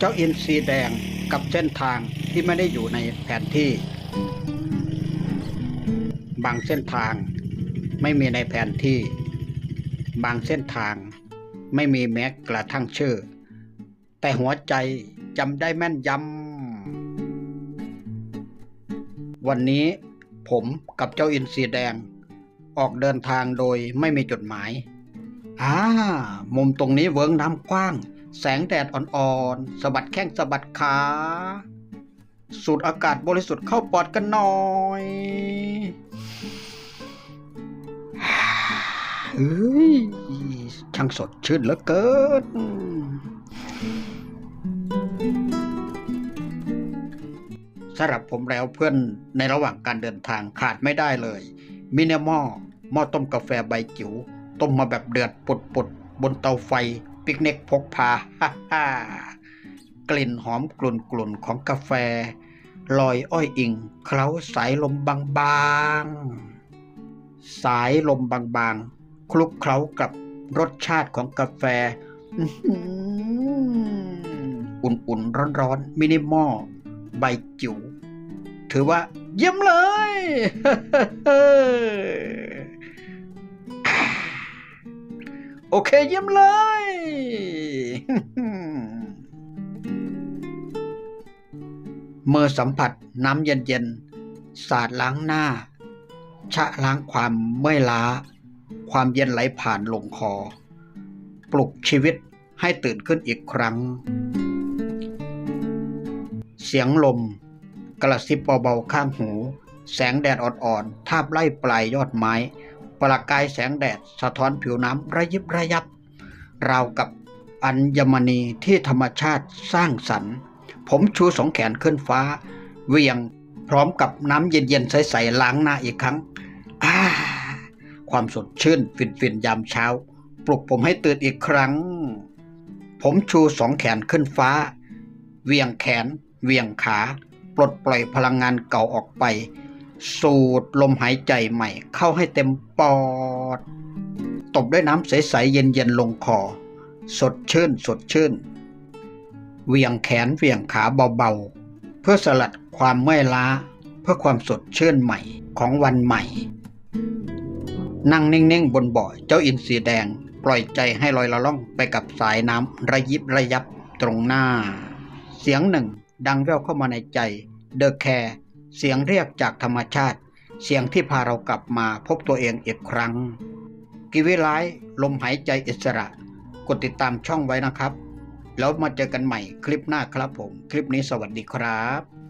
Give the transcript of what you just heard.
เจ้าอินทรีแดงกับเส้นทางที่ไม่ได้อยู่ในแผนที่ บางเส้นทางไม่มีในแผนที่ บางเส้นทางไม่มีแม้กระทั่งชื่อ แต่หัวใจจำได้แม่นยำ วันนี้ผมกับเจ้าอินทรีแดง ออกเดินทางโดยไม่มีจุดหมาย อ่า มุมตรงนี้เวิ้งน้ำกว้าง แสงแดดอ่อนๆสะบัดแข้งสะบัดขา สูดอากาศบริสุทธิ์เข้าปอดกันหน่อยเฮ้ยช่างสดชื่นเหลือเกิน สำหรับผมแล้วเพื่อนในระหว่างการเดินทางขาดไม่ได้เลย มินิมอหม้อต้มกาแฟใบจิ๋ว ต้มมาแบบเดือดปุดปุดๆบนเตาไฟ ปิกนิกพกพาฮ่าฮ่ากลิ่นหอมกลุ่นกลุ่นๆของกาแฟ ลอยอ้อยอิง เคล้าสายลมบางๆ สายลมบางๆ คลุกเคล้ากับรสชาติของกาแฟ อุ่นๆ ร้อนๆ มินิมอลใบจิ๋วถือว่าเยี่ยมเลย โอเคเยี่ยมเลย มื่อสัมผัสน้ำเย็นๆ สาดล้างหน้า ชะล้างความเมื่อยล้า ความเย็นไหลผ่านลงคอ ปลุกชีวิตให้ตื่นขึ้นอีกครั้ง เสียงลม กระซิบเบาๆข้างหู แสงแดดอ่อนๆ ทาบไล่ปลายยอดไม้ ประกายแสงแดดสะท้อนผิวน้ำระยิบระยับ ราวกับอัญมณีที่ธรรมชาติสร้างสรรค์ ผมชูสองแขนขึ้นฟ้า เวียงพร้อมกับน้ำเย็นๆใสๆล้างหน้าอีกครั้งอาความสดชื่นฟินๆยามเช้า ปลุกผมให้ตื่นอีกครั้ง ผมชูสองแขนขึ้นฟ้า เวียงแขน เวียงขา ปลดปล่อยพลังงานเก่าออกไป สูดลมหายใจใหม่เข้าให้เต็มปอด ตบด้วยน้ำใส ๆ เย็น ๆ ลงคอ สดชื่น สดชื่น เวียงแขนเวียงขาเบา ๆ เพื่อสลัดความเมื่อยล้า เพื่อความสดชื่นใหม่ของวันใหม่ นั่งนิ่ง ๆ บนเบาะเจ้าอินทรีแดง ปล่อยใจให้ลอยละล่องไปกับสายน้ำระยิบระยับตรงหน้า เสียงหนึ่งดังแว่วเข้ามาในใจเดอะแคร์เสียงเรียกจากธรรมชาติ เสียงที่พาเรากลับมาพบตัวเองอีกครั้ง กิวิไลฟ์ลมหายใจอิสระ กดติดตามช่องไว้นะครับ แล้วมาเจอกันใหม่คลิปหน้าครับผม คลิปนี้สวัสดีครับ